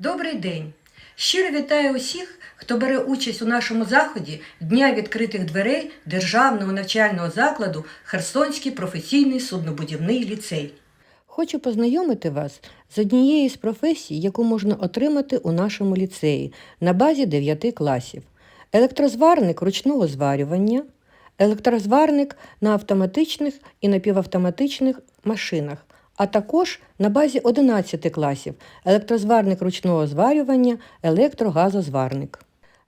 Добрий день! Щиро вітаю усіх, хто бере участь у нашому заході Дня відкритих дверей Державного навчального закладу Херсонський професійний суднобудівний ліцей. Хочу познайомити вас з однією з професій, яку можна отримати у нашому ліцеї на базі 9 класів. Електрозварник ручного зварювання, електрозварник на автоматичних і напівавтоматичних машинах, а також на базі 11 класів електрозварник ручного зварювання, електрогазозварник.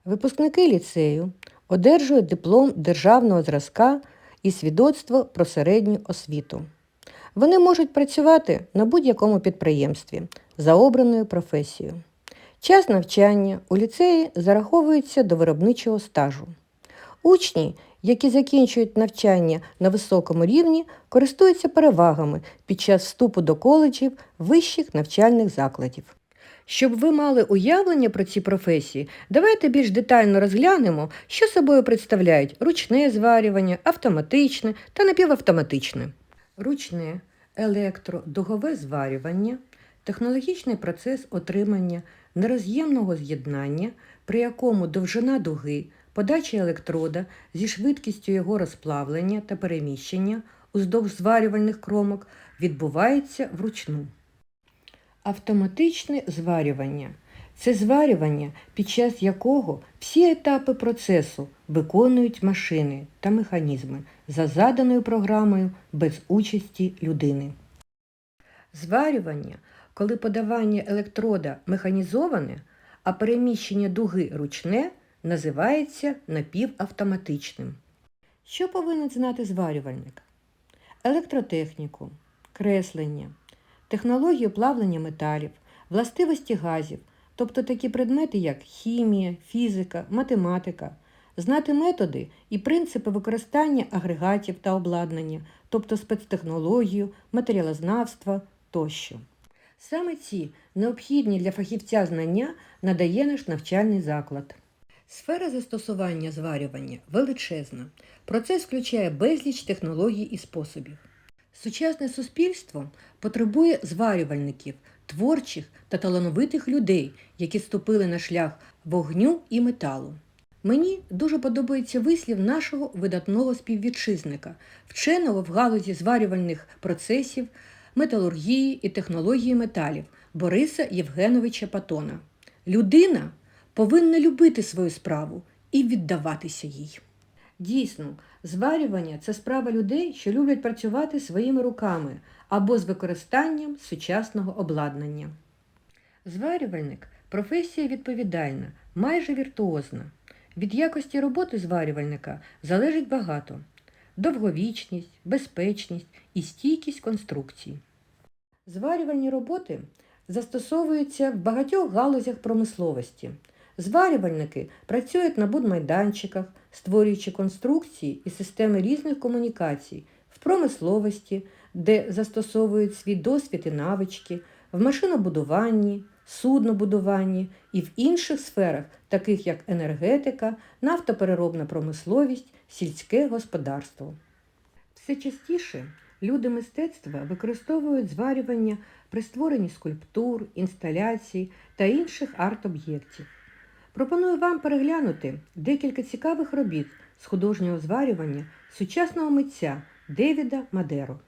Випускники ліцею одержують диплом державного зразка і свідоцтво про середню освіту. Вони можуть працювати на будь-якому підприємстві за обраною професією. Час навчання у ліцеї зараховується до виробничого стажу. Учні, які закінчують навчання на високому рівні, користуються перевагами під час вступу до коледжів вищих навчальних закладів. Щоб ви мали уявлення про ці професії, давайте більш детально розглянемо, що собою представляють ручне зварювання, автоматичне та напівавтоматичне. Ручне електродугове зварювання технологічний процес отримання нероз'ємного з'єднання, при якому довжина дуги, подача електрода зі швидкістю його розплавлення та переміщення уздовж зварювальних кромок відбувається вручну. Автоматичне зварювання це зварювання, під час якого всі етапи процесу виконують машини та механізми за заданою програмою без участі людини. Зварювання, коли подавання електрода механізоване, а переміщення дуги ручне, називається напівавтоматичним. Що повинен знати зварювальник? Електротехніку, креслення, технологію плавлення металів, властивості газів, тобто такі предмети, як хімія, фізика, математика, знати методи і принципи використання агрегатів та обладнання, тобто спецтехнологію, матеріалознавства тощо. Саме ці необхідні для фахівця знання надає наш навчальний заклад. Сфера застосування зварювання величезна. Процес включає безліч технологій і способів. Сучасне суспільство потребує зварювальників, творчих та талановитих людей, які ступили на шлях вогню і металу. Мені дуже подобається вислів нашого видатного співвітчизника, вченого в галузі зварювальних процесів, металургії і технології металів Бориса Євгеновича Патона. Людина повинна любити свою справу і віддаватися їй. Дійсно, зварювання це справа людей, що люблять працювати своїми руками або з використанням сучасного обладнання. Зварювальник професія відповідальна, майже віртуозна. Від якості роботи зварювальника залежить багато довговічність, безпечність і стійкість конструкцій. Зварювальні роботи застосовуються в багатьох галузях промисловості. Зварювальники працюють на будмайданчиках, створюючи конструкції і системи різних комунікацій в промисловості, де застосовують свій досвід і навички, в машинобудуванні, суднобудуванні і в інших сферах, таких як енергетика, нафтопереробна промисловість, сільське господарство. Все частіше люди мистецтва використовують зварювання при створенні скульптур, інсталяцій та інших арт-об'єктів. Пропоную вам переглянути декілька цікавих робіт з художнього зварювання сучасного митця Девіда Мадеро.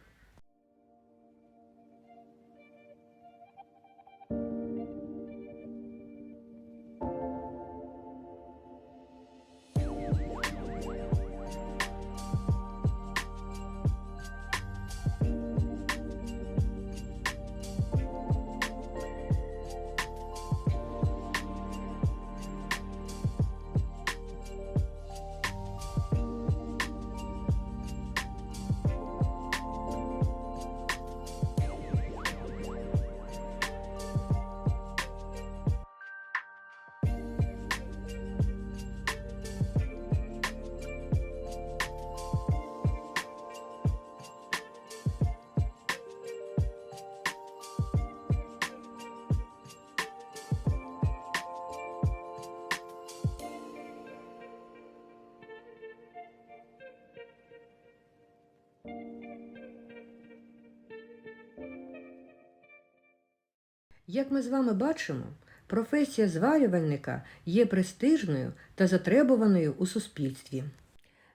Як ми з вами бачимо, професія зварювальника є престижною та затребуваною у суспільстві.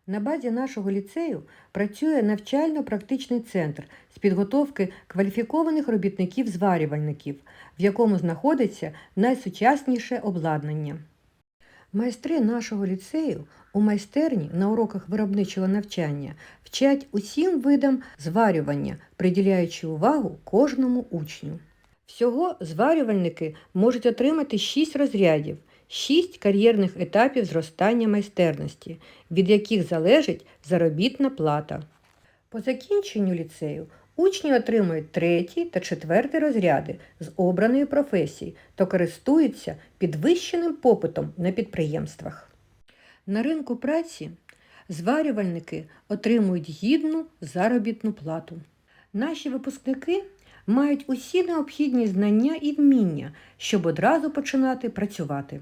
На базі нашого ліцею працює навчально-практичний центр з підготовки кваліфікованих робітників-зварювальників, в якому знаходиться найсучасніше обладнання. Майстри нашого ліцею у майстерні на уроках виробничого навчання вчать усім видам зварювання, приділяючи увагу кожному учню. Всього зварювальники можуть отримати 6 розрядів, 6 кар'єрних етапів зростання майстерності, від яких залежить заробітна плата. По закінченню ліцею учні отримують третій та четвертий розряди з обраної професії та користуються підвищеним попитом на підприємствах. На ринку праці зварювальники отримують гідну заробітну плату. Наші випускники мають усі необхідні знання і вміння, щоб одразу починати працювати.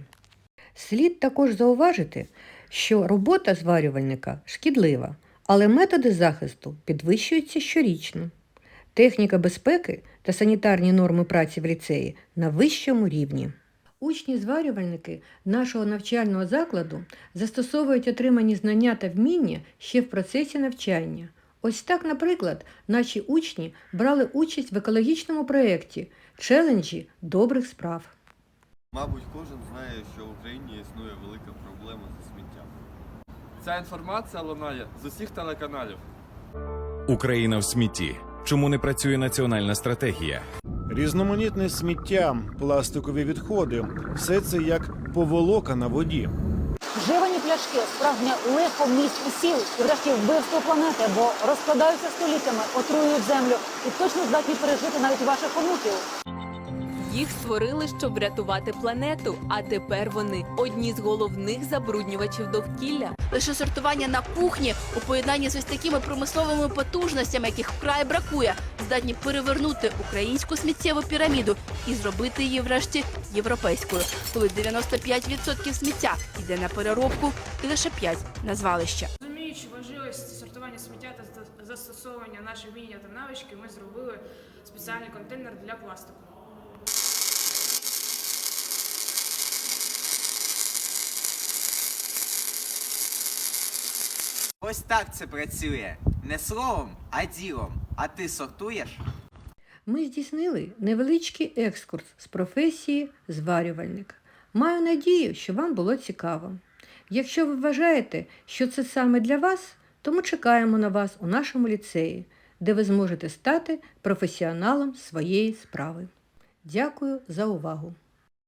Слід також зауважити, що робота зварювальника шкідлива, але методи захисту підвищуються щорічно. Техніка безпеки та санітарні норми праці в ліцеї на вищому рівні. Учні-зварювальники нашого навчального закладу застосовують отримані знання та вміння ще в процесі навчання. Ось так, наприклад, наші учні брали участь в екологічному проєкті челенджі добрих справ. Мабуть, кожен знає, що в Україні існує велика проблема зі сміттям. Ця інформація лунає з усіх телеканалів. Україна в смітті. Чому не працює національна стратегія? Різноманітне сміття, пластикові відходи все це як поволока на воді. Вживані пляшки, справжнє лихо міст і сіл, і врешті вбивство планети, бо розкладаються століттями, отруюють землю і точно здатні пережити навіть ваших онуків. Їх створили, щоб врятувати планету, а тепер вони одні з головних забруднювачів довкілля. Лише сортування на кухні у поєднанні з ось такими промисловими потужностями, яких вкрай бракує, здатні перевернути українську сміттєву піраміду і зробити її врешті європейською, коли 95% сміття йде на переробку і лише 5% на звалище. Розуміючи важливість сортування сміття та застосовування наших вміння та навички, ми зробили спеціальний контейнер для пластику. Ось так це працює. Не словом, а ділом. А ти сортуєш? Ми здійснили невеличкий екскурс з професії зварювальник. Маю надію, що вам було цікаво. Якщо ви вважаєте, що це саме для вас, то ми чекаємо на вас у нашому ліцеї, де ви зможете стати професіоналом своєї справи. Дякую за увагу!